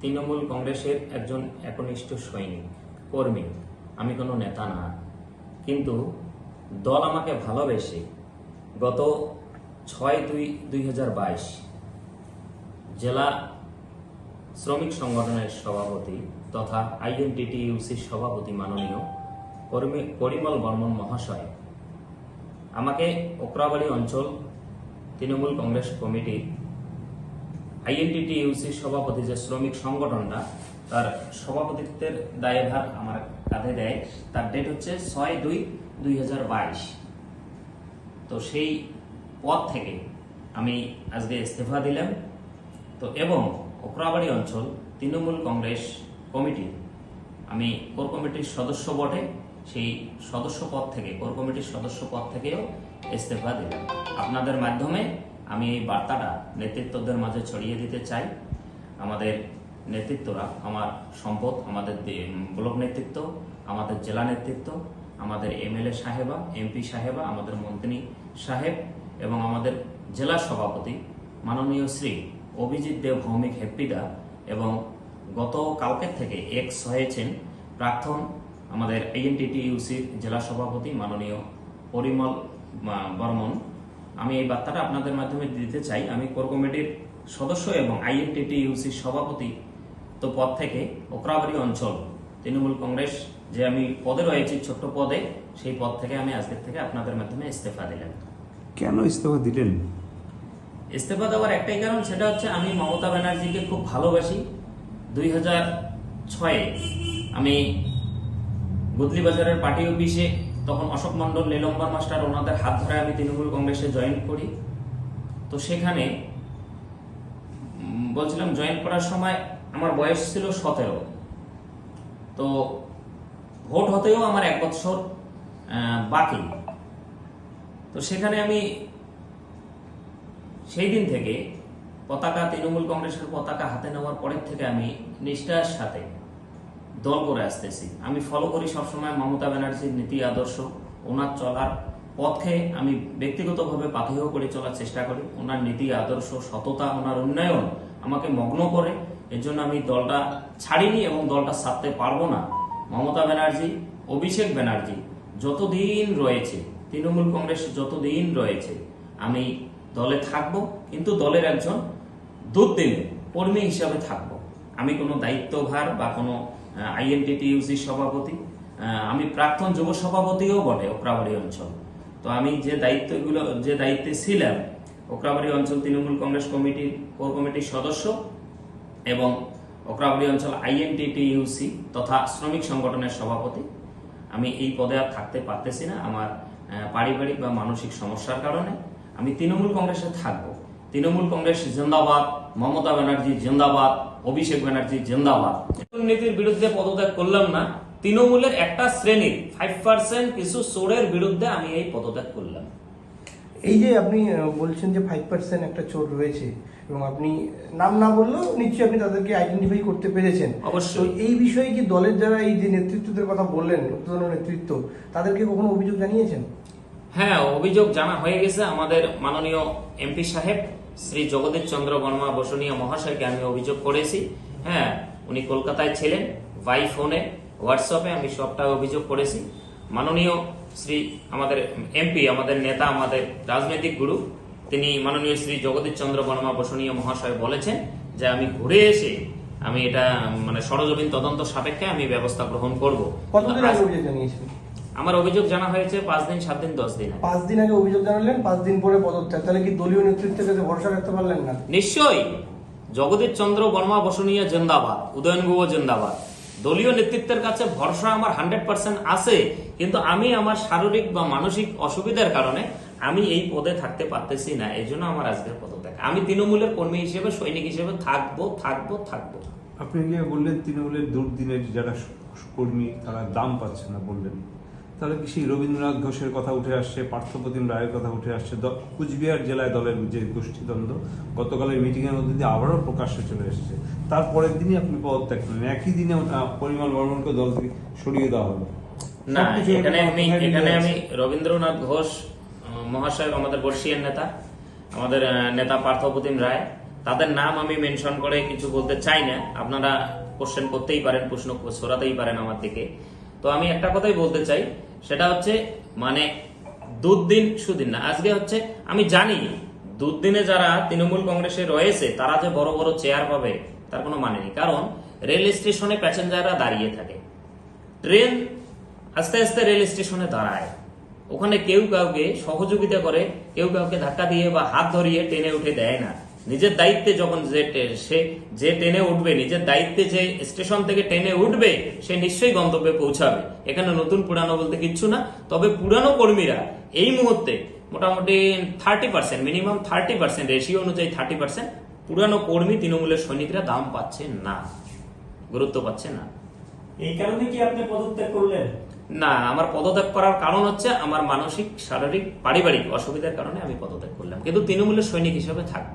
তৃণমূল কংগ্রেসের একজন একনিষ্ঠ সৈনিক, কর্মী। আমি কোনো নেতা না। কিন্তু দল আমাকে ভালোবেসে গত ছয় দুই দুই হাজার বাইশ জেলা শ্রমিক সংগঠনের সভাপতি তথা আইএনটিটিইউসির সভাপতি মাননীয় কর্মী পরিমল বর্মন মহাশয় আমাকে ওকরাবাড়ি অঞ্চল তৃণমূল কংগ্রেস কমিটির আইএনটিটিইউসির সভাপতি যে শ্রমিক সংগঠনটা, তার সভাপতিত্বের দায়ভার আমার কাঁধে দেয়। তার ডেট হচ্ছে ছয় দুই দুই তো সেই পদ থেকে আমি আজকে ইস্তফা দিলাম। তো এবং ওকরাবাড়ি অঞ্চল তৃণমূল কংগ্রেস কমিটি, আমি কোর কমিটির সদস্য বটে। সেই সদস্য পদ থেকে, কোর কমিটির সদস্য পদ থেকেও ইস্তফা দিলাম। আপনাদের মাধ্যমে আমি এই বার্তাটা নেতৃত্বদের মাঝে ছড়িয়ে দিতে চাই। আমাদের নেতৃত্বরা, আমার সম্পদ, আমাদের ব্লক নেতৃত্ব, আমাদের জেলা নেতৃত্ব, আমাদের এমএলএ সাহেবা, এমপি সাহেবা, আমাদের মন্ত্রী সাহেব এবং আমাদের জেলা সভাপতি মাননীয় শ্রী অভিজিৎ দেব ভৌমিক হেপ্পিদা এবং গত কালকের থেকে এক্স হয়েছেন প্রাক্তন আমাদের আইএনটিটিইউসির জেলা সভাপতি মাননীয় পরিমল বর্মন। আমি এই বার্তাটা আপনাদের মাধ্যমে দিতে চাই। আমি কোর কমিটির সদস্য এবং আইএনটিটিইউসির সভাপতি তো পদ থেকে ওকরাবাড়ি অঞ্চল তৃণমূল কংগ্রেস যে আমি পদে রয়েছি ছোট্ট পদে সেই পদ থেকে আমি আজকের থেকে আপনাদের মাধ্যমে ইস্তফা দিলাম। কেন ইস্তফা দিলেন? ইস্তফা দেওয়ার একটাই কারণ সেটা হচ্ছে আমি মমতা ব্যানার্জিকে খুব ভালোবাসি। দুই হাজার ছয়ে আমি গুদলি বাজারের পার্টি অফিসে তখন অশোক মন্ডল নীলম্বর মাস্টার ওনাদের হাত ধরে আমি তৃণমূল কংগ্রেসে জয়েন করি। তো সেখানে বলছিলাম জয়েন করার সময় আমার বয়স ছিল সতেরো। তো ভোট হতেও আমার এক বছর বাকি। তো সেখানে আমি সেই দিন থেকে পতাকা, তৃণমূল কংগ্রেসের পতাকা হাতে নেওয়ার পরের থেকে আমি নিষ্ঠার সাথে দল করে আসতেছি। আমি ফলো করি সবসময় মমতা ব্যানার্জির নীতি আদর্শ। ওনার চলার পথে আমি ব্যক্তিগতভাবে পাথেয় করে চলার চেষ্টা করি। ওনার নীতি আদর্শ, সততা, ওনার উন্নয়ন আমাকে মগ্ন করে। এর জন্য আমি দলটা ছাড়িনি এবং দলটা ছাড়তে পারব না। মমতা ব্যানার্জি, অভিষেক ব্যানার্জি যতদিন রয়েছে, তৃণমূল কংগ্রেস যতদিন রয়েছে, আমি দলে থাকব। কিন্তু দলের একজন দুধ দিনে কর্মী হিসাবে থাকব। আমি কোনো দায়িত্বভার বা কোনো আইএনটিটিউসি সভাপতি। আমি প্রাক্তন যুব সভাপতিও বটে ওকরাবাড়ি অঞ্চল। তো আমি যে দায়িত্বগুলো, যে দায়িত্বে ছিলাম, ওকরাবাড়ি অঞ্চল তৃণমূল কংগ্রেস কমিটির, কোর কমিটির সদস্য এবং ওকরাবাড়ি অঞ্চল আইএনটিটিইউসি তথা শ্রমিক সংগঠনের সভাপতি। আমি এই পদে আর থাকতে পারতেছি না। আমার পারিবারিক বা মানসিক সমস্যার কারণে আমি তৃণমূল কংগ্রেসে থাকব। তৃণমূল কংগ্রেস জিন্দাবাদ মমতা ব্যানার্জি জিন্দাবাদ অভিষেক ব্যানার্জি জিন্দাবাদ। দুর্নীতির বিরুদ্ধে পদত্যাগ করলাম না তৃণমূলের একটা শ্রেণির ফাইভ পার্সেন্ট কিছু চোরের বিরুদ্ধে আমি এই পদত্যাগ করলাম। এই যে আপনি বলছেন যে ফাইভ পার্সেন্ট একটা চোর রয়েছে এবং আপনি নাম না বললেও নিশ্চয়ই আপনি তাদেরকে আইডেন্টিফাই করতে পেরেছেন। অবশ্যই। এই বিষয়ে কি দলের যারা এই যে নেতৃত্বদের কথা বললেন উত্তোলন নেতৃত্ব তাদেরকে কখনো অভিযোগ জানিয়েছেন? হ্যাঁ অভিযোগ জানা হয়ে গেছে আমাদের মাননীয় এমপি সাহেব। শ্রী জগদীশ চন্দ্র বর্মা বসনীয় মহাশয়কে আমি অভিযোগ করেছি। হ্যাঁ উনি কলকাতায় ছিলেন বাই ফোনে হোয়াটসঅ্যাপে আমি সবটা অভিযোগ করেছি। মাননীয় শ্রী আমাদের এমপি আমাদের নেতা আমাদের রাজনৈতিক গুরু তিনি মাননীয় শ্রী জগদীশ চন্দ্র বর্মা বসনীয় মহাশয় বলেছেন যে আমি ঘুরে এসে আমি এটা মানে সরজমিন তদন্ত সাপেক্ষে আমি ব্যবস্থা গ্রহণ করব। আমার অভিযোগ জানা হয়েছে পাঁচ দিন সাত দিন দশ দিন পাঁচ দিন আগে অভিযোগ জানালেন পাঁচ দিন পরে পদত্যাগ। তাহলে কি দলীয় নেতৃত্বের কাছে ভরসা রাখতে পারলেন না? নিশ্চয়ই। জগদীশ চন্দ্র বর্মা বসনীয় জিন্দাবাদ উদয়ন গুহ জিন্দাবাদ। দলীয় নেতৃত্বের কাছে ভরসা আমার হান্ড্রেড পার্সেন্ট আছে কিন্তু আমি আমার শারীরিক বা মানসিক অসুবিধার কারণে আমি এই পদে থাকতে পারতেছি না। এই জন্য আমার আজকের পদত্যাগ। আমি তৃণমূলের কর্মী হিসেবে সৈনিক হিসেবে থাকব থাকব থাকব। আপনি বললেন তৃণমূলের দুর্দিনের যারা কর্মী তারা দাম পাচ্ছে না বললেন। তাহলে সেই রবীন্দ্রনাথ ঘোষের কথা উঠে আসছে পার্থপ্রতিম রায়ের কথা উঠে আসছে? কুচবিহার জেলায় দলের যে গোষ্ঠীদ্বন্দ্ব গতকালের মিটিংয়ের মধ্যে দিয়ে আবারও প্রকাশ্যে চলে এসেছে। তারপরের দিনই আপনি পদত্যাগ করলেন। একই দিনে পরিমল বর্মনকে দল থেকে সরিয়ে দেওয়া হলো। না এখানে আমি এখানে আমি রবীন্দ্রনাথ ঘোষ মহাশয় আমাদের বর্ষিয়ান নেতা আমাদের নেতা পার্থপ্রতিম রায় তাদের নাম আমি মেনশন করে কিছু বলতে চাই না। আপনারা কোশ্চেন করতেই পারেন প্রশ্ন সরাতেই পারেন আমার দিকে। তো আমি একটা কথাই বলতে চাই, সেটা হচ্ছে মানে দুদিন সুদিন না, আজকে হচ্ছে, আমি জানি দুদিনে যারা তৃণমূল কংগ্রেসে রয়েছে, তারা যে বড় বড় চেয়ার পাবে, তার কোনো মানে নেই। কারণ রেল স্টেশনে প্যাসেঞ্জাররা দাঁড়িয়ে থাকে। ট্রেন আস্তে আস্তে রেল স্টেশনে দাঁড়ায়। ওখানে কেউ কাউকে সহযোগিতা করে, কেউ কাউকে ধাক্কা দিয়ে বা হাত ধরিয়ে টেনে উঠে দেয় না। নিজের দায়িত্বে যখন যে সে যে ট্রেনে উঠবে নিজের দায়িত্বে যে স্টেশন থেকে ট্রেনে উঠবে সে নিশ্চয়ই গন্তব্যে পৌঁছাবে। এখানে নতুন পুরানো বলতে কিচ্ছু না তবে পুরানো কর্মীরা এই মুহূর্তে মোটামুটি thirty percent minimum thirty percent ratio অনুযায়ী থার্টি পার্সেন্ট পুরানো কর্মী তৃণমূলের সৈনিকরা দাম পাচ্ছে না গুরুত্ব পাচ্ছে না। এই কারণে কি আপনি পদত্যাগ করলেন? না আমার পদত্যাগ করার কারণ হচ্ছে আমার মানসিক শারীরিক পারিবারিক অসুবিধার কারণে আমি পদত্যাগ করলাম। কিন্তু তৃণমূলের সৈনিক হিসেবে থাকব।